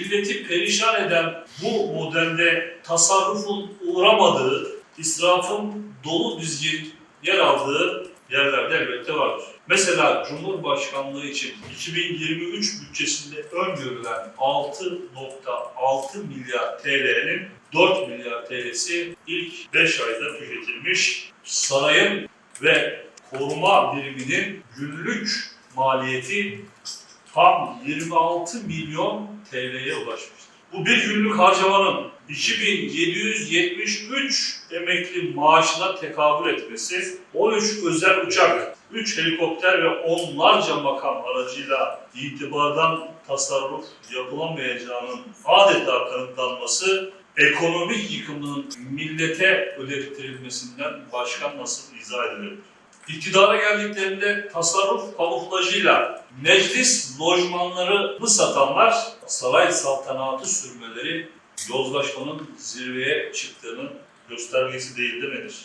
Milleti perişan eden bu modelde tasarrufun uğramadığı, israfın dolu dizgin yer aldığı yerlerde elbette vardır. Mesela Cumhurbaşkanlığı için 2023 bütçesinde öngörülen 6.6 milyar TL'nin 4 milyar TL'si ilk 5 ayda tüketilmiş. Sarayın ve koruma biriminin günlük maliyeti tam 26 milyon TL'ye ulaşmıştır. Bu bir günlük harcamanın 2773 emekli maaşına tekabül etmesi, 13 özel uçak, 3 helikopter ve onlarca makam aracıyla itibardan tasarruf yapılamayacağının adeta kanıtlanması, ekonomik yıkımının millete ödettirilmesinden başka nasıl izah edilebilir? İktidara geldiklerinde tasarruf kamuflajıyla meclis lojmanlarını satanlar saray saltanatı sürmeleri yozlaşmanın zirveye çıktığının göstergesi değil demedir.